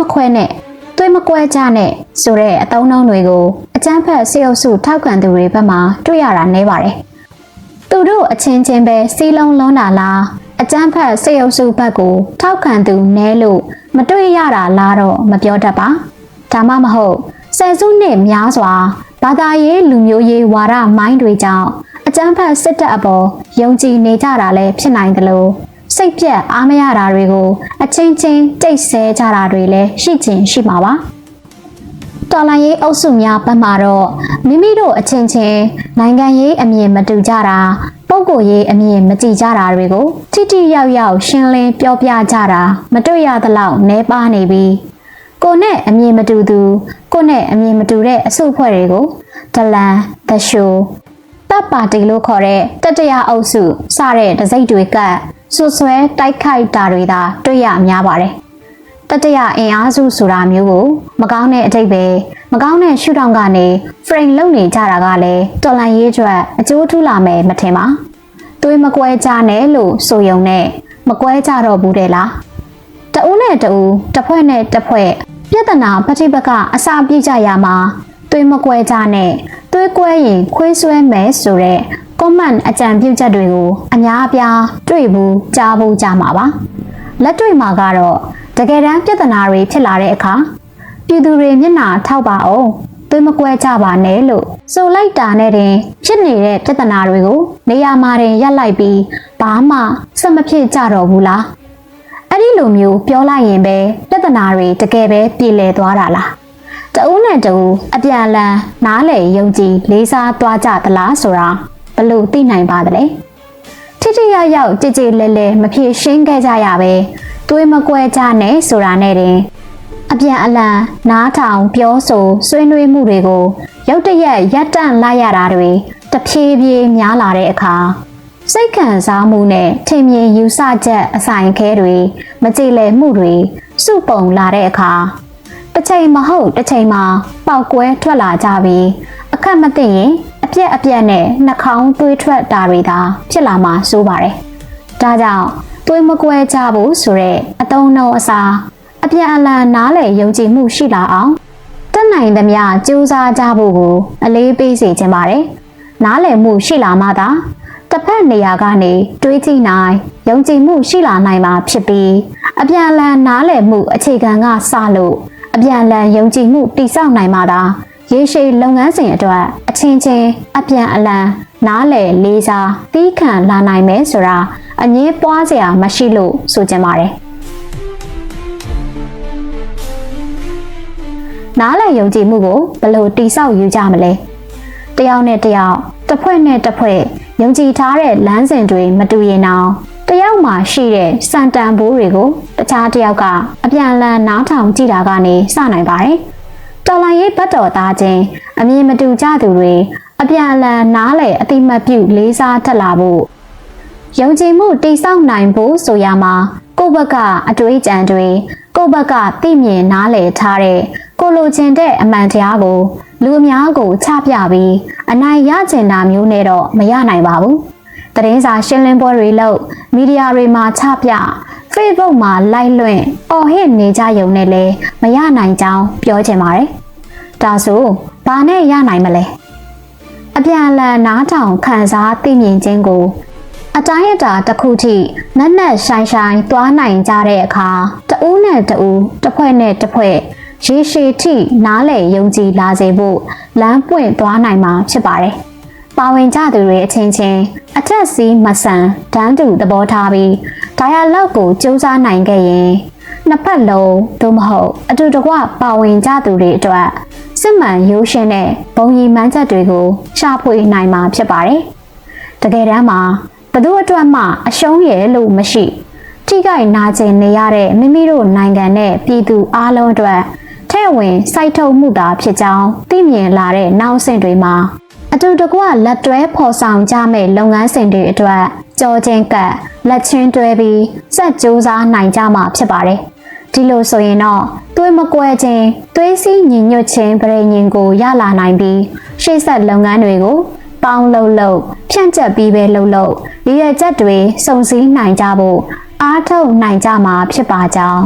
မခွဲနဲ့သွေးမကွဲကြနဲ့ဆိုတဲ့အသုံးအနှုန်းတွေကိုအကျန်းဖက်စေအုပ်စုထောက်ခံသူတွေဘက်မှတွေ့ရတာနည်းပါတယ်။သူတို့အချင်းချင်းပဲစီးလုံးလွန်းတာလားအကျန်းဖက်စေအုပ်စုဘက်ကိုထောက်ခံသူနည်းလို့မတွေ့ရတာလားတော့မပြောတတ်ပါ။ဒါမှမဟုတ်ဆယ်စုနှစ်များစွာဘာသာရေးလူမျိုးရေးဝါဒမိုင်းတွေကြောင့်အကျန်းဖက်စစ်တပ်အပေါ်ယုံကြည်နေကြတာလည်းဖြစ်နိုင်တယ်လို့ စိတ်ပြက်အားမရတာတွေကိုအချင်းချင်းတိတ်ဆဲကြတာတွေလည်းရှိချင်ရှိမှာပါတော်လိုင်းရေးအုပ်စုများဘက်မှတော့မိမိတို့အချင်းချင်းနိုင်ငံရေးအမြင်မတူကြတာပုံကိုယ်ရေးအမြင်မကြည်ကြတာတွေကိုထိထိရောက်ရောက်ရှင်းလင်းပြောပြကြတာမတွေ့ရသလောက်နှဲပါနေပြီးကိုနဲ့အမြင်မတူသူကိုနဲ့အမြင်မတူတဲ့အစုအဖွဲ့တွေကိုဒလန်သရှိုးတပ်ပါတီလို့ခေါ်တဲ့တတရအုပ်စုစတဲ့တစိမ့်တွေက ဆွဆွဲတိုက်ခိုက်တာတွေသာတွေ့ရများပါတယ်။တတရအင်အားစုဆိုတာမျိုးကိုမကောင်းတဲ့အတိတ်ပဲမကောင်းတဲ့ရှုထောင့်ကနေ frame လုပ်နေကြတာကလည်းတော်လန်ရေးအတွက်အကျိုးထူးလာမယ်မထင်ပါ။သွေးမကွဲကြနဲ့လို့ဆိုယုံနဲ့မကွဲကြတော့ဘူးတဲ့လား။တဦးနဲ့တဦးတစ်ဖွဲ့နဲ့တစ်ဖွဲ့ပြဿနာပဋိပက္ခအစာပြကြရမှာသွေးမကွဲကြနဲ့သွေးကွဲရင်ခွေးဆွဲမယ်ဆိုတဲ့ comment အကြံပြုချက်တွေကိုအများအပြားတွေ့ဘူးကြားဘူးကြမှာပါလက်တွေ့မှာကတော့တကယ်တမ်းပြဿနာတွေဖြစ်လာတဲ့အခါပြည်သူတွေမျက်နှာထောက်ပါအောင်သွေးမကွဲကြပါနဲ့လို့ဆိုလိုက်တာနဲ့တင်ဖြစ်နေတဲ့ပြဿနာတွေကိုနေရာမှာတင်ရပ်လိုက်ပြီးဘာမှဆက်မဖြစ်ကြတော့ဘူးလားအဲ့ဒီလိုမျိုးပြောလိုက်ရင်ပဲပြဿနာတွေတကယ်ပဲပြည်လည်သွားတာလားတဦးနဲ့တဦးအပြန်အလှန်နားလေယုံကြည်လေးစားသွားကြသလားဆိုတာ ဘလို့သိနိုင်ပါသလဲထိထိရောက်ရောက်ကြည်ကြည်လဲလဲမဖြစ်ရှင်းခဲ့ကြရပဲသွေးမကွဲကြနဲ့ဆိုတာနဲ့တင်အပြန်အလှန်နားထောင်ပြောဆိုဆွေးနွေးမှုတွေကို ရုတ်တရက်ရပ်တန့်လိုက်ရတာတွေတဖြည်းဖြည်းများလာတဲ့အခါစိတ်ခံစားမှုနဲ့ထင်မြင်ယူဆချက်အဆိုင်ခဲတွေမကြည်လည်မှုတွေစုပုံလာတဲ့အခါတစ်ချိန်မဟုတ်တစ်ချိန်မှာပောက်ကွဲထွက်လာကြပြီး အခက်မသိရင်အပြက်အပြက်နဲ့နှာခေါင်းသွေးထွက်တာတွေသာဖြစ်လာမှစိုးပါတယ်။ဒါကြောင့်သွေးမကွဲကြဘူးဆိုတဲ့အတုံးနှုံအစားအပြန်အလှန်နားလည်ယုံကြည်မှုရှိလာအောင်တက်နိုင်သမျှကြိုးစားကြဖို့ကို အလေးပေးစေချင်ပါတယ်။နားလည်မှုရှိလာမှသာတစ်ဖက်နေရာကနေတွေးကြည့်နိုင်ယုံကြည်မှုရှိလာနိုင်မှာဖြစ်ပြီးအပြန်အလှန်နားလည်မှုအခြေခံကစလို့အပြန်အလှန်ယုံကြည်မှုတည်ဆောက်နိုင်မှသာ ရေရှည်လုပ်ငန်းစဉ်အတွက်အချင်းချင်းအပြန်အလှန်နားလည်လေးစားတီးခံလာနိုင်မယ်ဆိုတာအငြင်းပွားစရာမရှိလို့ဆိုချင်ပါတယ်နားလည်ယုံကြည်မှုကိုဘယ်လိုတိဆောက်ယူကြမလဲတယောက်နဲ့တယောက်တစ်ဖွဲ့နဲ့တစ်ဖွဲ့ယုံကြည်ထားတဲ့လမ်းစဉ်တွေမတူရင်တော့တယောက်မှာရှိတဲ့စံတန်ဘိုးတွေကိုတခြားတယောက်ကအပြန်အလှန်နားထောင်ကြည့်တာကနေစနိုင်ပါတယ် တော်လိုင်းရေးဘတ်တော်သားချင်းအမြင်မတူကြသူတွေအပြန်အလှန်နားလေအတိမတ်ပြုလေးစားထက်လာဖို့ယုံကြည်မှုတိဆောက်နိုင်ဖို့ဆိုရမှာကိုယ့်ဘက်ကအတွေးကြံတွေကိုယ့်ဘက်ကသိမြင်နားလေထားတဲ့ကိုလိုချင်တဲ့အမှန်တရားကို လူအများကိုချပြပြီးအနိုင်ရကျင်တာမျိုးနဲ့တော့မရနိုင်ပါဘူး။သတင်းစာရှင်းလင်းပွဲတွေလုပ်မီဒီယာတွေမှာချပြ Facebook မှာလိုက်လွင့်အော်ဟစ်နေကြရုံနဲ့လည်းမရနိုင်ကြောင်းပြောချင်ပါတယ်။ ဒါဆိုဘာနဲ့ရနိုင်မလဲ။အပြန်အလှန်နားထောင်ခံစားသိမြင်ခြင်းကို အတိုင်းအတာတစ်ခုထိနက်နက်ဆိုင်ဆိုင်သွားနိုင်ကြတဲ့အခါတဦးနဲ့တဦးတစ်ဖွဲ့နဲ့တစ်ဖွဲ့ရေရှည်ထိနားလေယုံကြည်လာစေဖို့လမ်းပွင့်သွားနိုင်မှာဖြစ်ပါတယ်။ပါဝင်ကြသူတွေအချင်းချင်းအထက်စီးမဆန်တန်းတူသဘောထားပြီးဒါရလောက်ကိုစူးစမ်းနိုင်ခဲ့ရင်နှစ်ဖက်လုံးသို့မဟုတ်အတူတကွပါဝင်ကြသူတွေအတွက် စစ်မှန်ရိုးရှင်းတဲ့ဘုံရီမှန်းချက်တွေကိုရှာဖွေနိုင်မှာဖြစ်ပါတယ်။တကယ်တမ်းမှာဘသူအတွက်မှအရှုံးရလို့မရှိထိခိုက်နာကျင်နေရတဲ့မိမိတို့နိုင်ငံနဲ့ပြည်သူအားလုံးအတွက်ထဲ့ဝင်စိုက်ထုတ်မှုသာဖြစ်ကြောင်းသိမြင်လာတဲ့နောက်ဆင့်တွေမှာအတူတကွလက်တွဲဖော်ဆောင်ကြမဲ့လုပ်ငန်းစဉ်တွေအတွက်ကြောချင်းကပ်လက်ချင်းတွဲပြီးစက်ကြိုးစားနိုင်ကြမှာဖြစ်ပါတယ်။ ဒီလိုဆိုရင်တော့သွေးမကွဲခြင်းသွေးစည်းညီညွတ်ခြင်းပြည်ညင်ကိုရလာနိုင်ပြီးရှေ့ဆက်လုပ်ငန်းတွေကိုပေါင်းလုံးလုံးဖြန့်ကျက်ပြီးပဲလုံးလုံးရည်ရချက်တွေစုံစည်းနိုင်ကြဖို့အားထုတ်နိုင်ကြမှာဖြစ်ပါကြောင်း